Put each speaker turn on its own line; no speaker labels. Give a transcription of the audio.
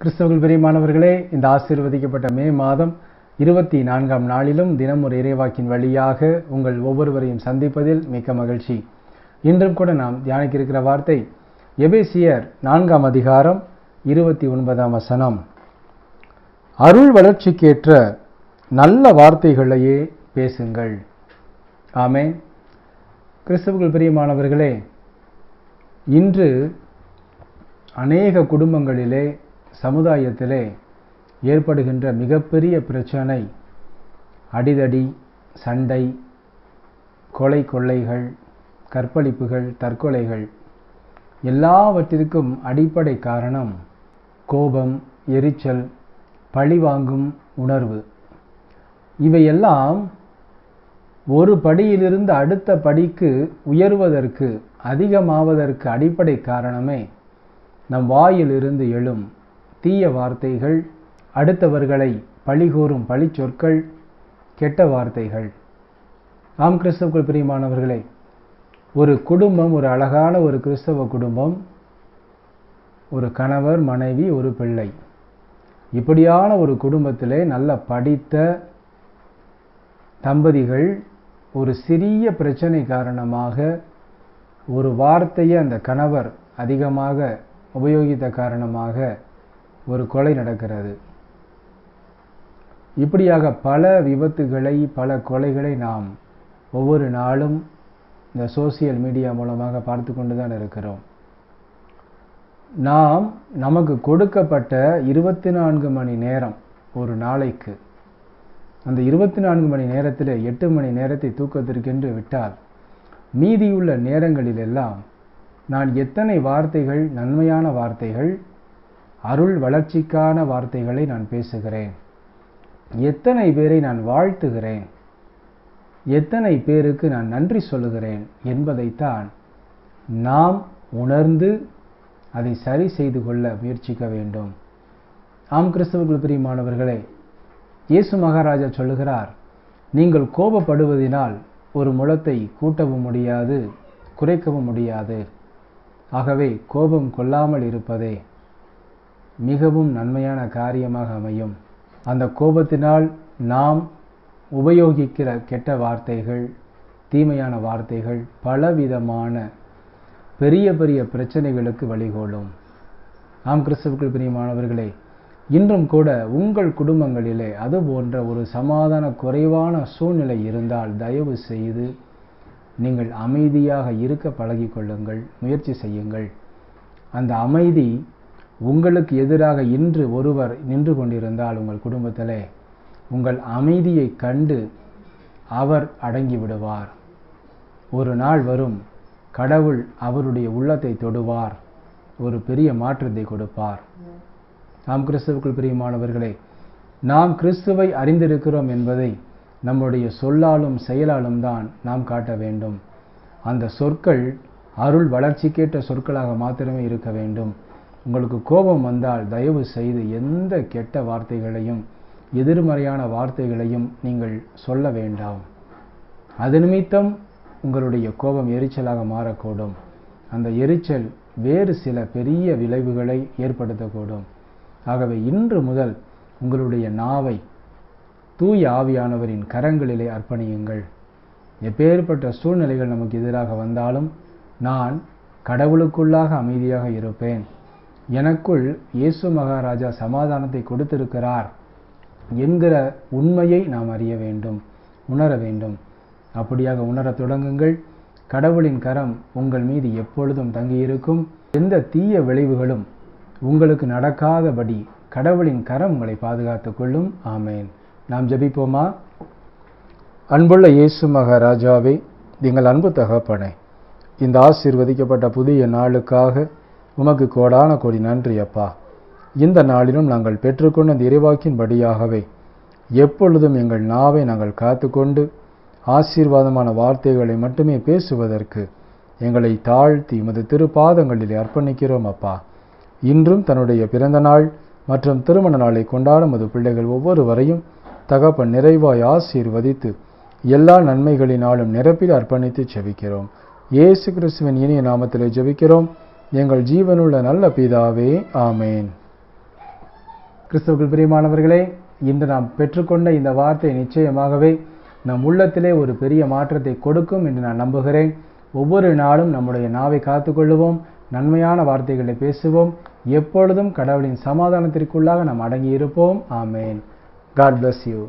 கிறிஸ்தவர்கள் பிரியமானவர்களே இந்த ஆசீர்வதிக்கப்பட்ட மே மாதம் இருபத்தி நான்காம் நாளிலும் தினம் ஒரு இறைவாக்கின் வழியாக உங்கள் ஒவ்வொருவரையும் சந்திப்பதில் மிக்க மகிழ்ச்சி. இன்றும் கூட நாம் தியானிக்க இருக்கிற வார்த்தை எபேசியர் நான்காம் அதிகாரம் இருபத்தி ஒன்பதாம் வசனம். அருள் வளர்ச்சிக்கேற்ற நல்ல வார்த்தைகளையே பேசுங்கள். ஆமே கிறிஸ்தவர்கள் பிரியமானவர்களே இன்று அநேக குடும்பங்களிலே சமுதாயத்திலே ஏற்படுகின்ற மிகப்பெரிய பிரச்சனை அடிதடி சண்டை கொலை கொள்ளைகள் கற்பழிப்புகள் தற்கொலைகள் எல்லாவற்றிற்கும் அடிப்படை காரணம் கோபம் எரிச்சல் பழிவாங்கும் உணர்வு. இவையெல்லாம் ஒரு படியிலிருந்து அடுத்த படிக்கு உயர்வதற்கு அதிகமாவதற்கு அடிப்படை காரணமே நம் வாயிலிருந்து எழும் தீய வார்த்தைகள் அடுத்தவர்களை பழிகூறும் பழிச்சொற்கள் கெட்ட வார்த்தைகள். ஆம் கிறிஸ்தவர்கள் பிரியமானவர்களே ஒரு குடும்பம் ஒரு அழகான ஒரு கிறிஸ்தவ குடும்பம் ஒரு கணவர் மனைவி ஒரு பிள்ளை. இப்படியான ஒரு குடும்பத்திலே நல்ல படித்த தம்பதிகள் ஒரு சிறிய பிரச்சனை காரணமாக ஒரு வார்த்தையை அந்த கணவர் அதிகமாக உபயோகித்த காரணமாக ஒரு கொலை நடக்கிறது. இப்படியாக பல விபத்துகளை பல கொலைகளை நாம் ஒவ்வொரு நாளும் இந்த சோசியல் மீடியா மூலமாக பார்த்து கொண்டு தான் இருக்கிறோம். நாம் நமக்கு கொடுக்கப்பட்ட இருபத்தி நான்கு மணி நேரம் ஒரு நாளைக்கு அந்த இருபத்தி நான்கு மணி நேரத்தில் எட்டு மணி நேரத்தை தூக்கத்திற்கென்று விட்டால் மீதியுள்ள நேரங்களிலெல்லாம் நான் எத்தனை வார்த்தைகள் நன்மையான வார்த்தைகள் அருள் வளர்ச்சிக்கான வார்த்தைகளை நான் பேசுகிறேன். எத்தனை பேரை நான் வாழ்த்துகிறேன். எத்தனை பேருக்கு நான் நன்றி சொல்லுகிறேன் என்பதைத்தான் நாம் உணர்ந்து அதை சரி செய்து கொள்ள முயற்சிக்க வேண்டும். ஆம் கிறிஸ்தவர்கள் பிரியமானவர்களே இயேசு மகாராஜா சொல்லுகிறார் நீங்கள் கோபப்படுவதினால் ஒரு முழத்தை கூட்டவும் முடியாது குறைக்கவும் முடியாது. ஆகவே கோபம் கொள்ளாமல் இருப்பதே மிகவும் நன்மையான காரியமாக அமையும். அந்த கோபத்தினால் நாம் உபயோகிக்கிற கெட்ட வார்த்தைகள் தீமையான வார்த்தைகள் பலவிதமான பெரிய பெரிய பிரச்சனைகளுக்கு வழிகோலும். ஆம் கிறிஸ்தவர்கள் பிரியமானவர்களே இன்றும் கூட உங்கள் குடும்பங்களிலே அது போன்ற ஒரு சமாதான குறைவான சூழ்நிலை இருந்தால் தயவு செய்து நீங்கள் அமைதியாக இருக்க பழகிக்கொள்ளுங்கள் முயற்சி செய்யுங்கள். அந்த அமைதி உங்களுக்கு எதிராக இன்று ஒருவர் நின்று கொண்டிருந்தால் உங்கள் குடும்பத்திலே உங்கள் அமைதியை கண்டு அவர் அடங்கி விடுவார். ஒரு நாள் வரும் கடவுள் அவருடைய உள்ளத்தை தொடுவார் ஒரு பெரிய மாற்றத்தை கொடுப்பார். நாம் கிறிஸ்துவுக்குள் பிரியமானவர்களே நாம் கிறிஸ்துவை அறிந்திருக்கிறோம் என்பதை நம்முடைய சொல்லாலும் செயலாலும் தான் நாம் காட்ட வேண்டும். அந்த சொற்கள் அருள் வளர்ச்சிக்கேற்ற சொற்களாக மாத்திரமே இருக்க வேண்டும். உங்களுக்கு கோபம் வந்தால் தயவு செய்து எந்த கெட்ட வார்த்தைகளையும் எதிர்மறையான வார்த்தைகளையும் நீங்கள் சொல்ல வேண்டாம். அது நிமித்தம் உங்களுடைய கோபம் எரிச்சலாக மாறக்கூடும். அந்த எரிச்சல் வேறு சில பெரிய விளைவுகளை ஏற்படுத்தக்கூடும். ஆகவே இன்று முதல் உங்களுடைய நாவை தூய ஆவியானவரின் கரங்களிலே அர்ப்பணியுங்கள். எப்பேற்பட்ட சூழ்நிலைகள் நமக்கு எதிராக வந்தாலும் நான் கடவுளுக்குள்ளாக அமைதியாக இருப்பேன். எனக்குள் இயேசு மகாராஜா சமாதானத்தை கொடுத்திருக்கிறார் என்கிற உண்மையை நாம் அறிய வேண்டும் உணர வேண்டும். அப்படியாக உணரத் தொடங்குங்கள். கடவுளின் கரம் உங்கள் மீது எப்பொழுதும் தங்கியிருக்கும். எந்த தீய விளைவுகளும் உங்களுக்கு நடக்காதபடி கடவுளின் கரம் உங்களை பாதுகாத்துக் கொள்ளும். ஆமேன். நாம் ஜபிப்போமா? அன்புள்ள இயேசு மகாராஜாவே நீங்கள் அன்பு தகப்பனே இந்த ஆசீர்வதிக்கப்பட்ட புதிய நாளுக்காக உமக்கு கோடான கோடி நன்றி அப்பா. இந்த நாளிலும் நாங்கள் பெற்றுக்கொண்ட இந்த இறைவாக்கின்படியாகவே எப்பொழுதும் எங்கள் நாவை நாங்கள் காத்துக்கொண்டு ஆசீர்வாதமான வார்த்தைகளை மட்டுமே பேசுவதற்கு எங்களை தாழ்த்தி உமது திருப்பாதங்களில் அர்ப்பணிக்கிறோம் அப்பா. இன்றும் தன்னுடைய பிறந்த நாள் மற்றும் திருமண நாளை கொண்டாடும் அது பிள்ளைகள் ஒவ்வொருவரையும் தகப்பன் நிறைவாய் ஆசீர்வதித்து எல்லா நன்மைகளினாலும் நிரப்பில் அர்ப்பணித்து ஜெபிக்கிறோம் இயேசு கிறிஸ்துவின் இனிய நாமத்திலே ஜெபிக்கிறோம். எங்கள் ஜீவனுள்ள நல்ல பிதாவே ஆமேன். கிறிஸ்துவுக்குள் பிரியமானவர்களே இன்று நாம் பெற்றுக்கொண்ட இந்த வார்த்தை நிச்சயமாகவே நம் உள்ளத்திலே ஒரு பெரிய மாற்றத்தை கொடுக்கும் என்று நான் நம்புகிறேன். ஒவ்வொரு நாளும் நம்முடைய நாவை காத்துக்கொள்ளுவோம் நன்மையான வார்த்தைகளை பேசுவோம் எப்பொழுதும் கடவுளின் சமாதானத்திற்குள்ளாக நாம் அடங்கி இருப்போம் ஆமேன். God bless you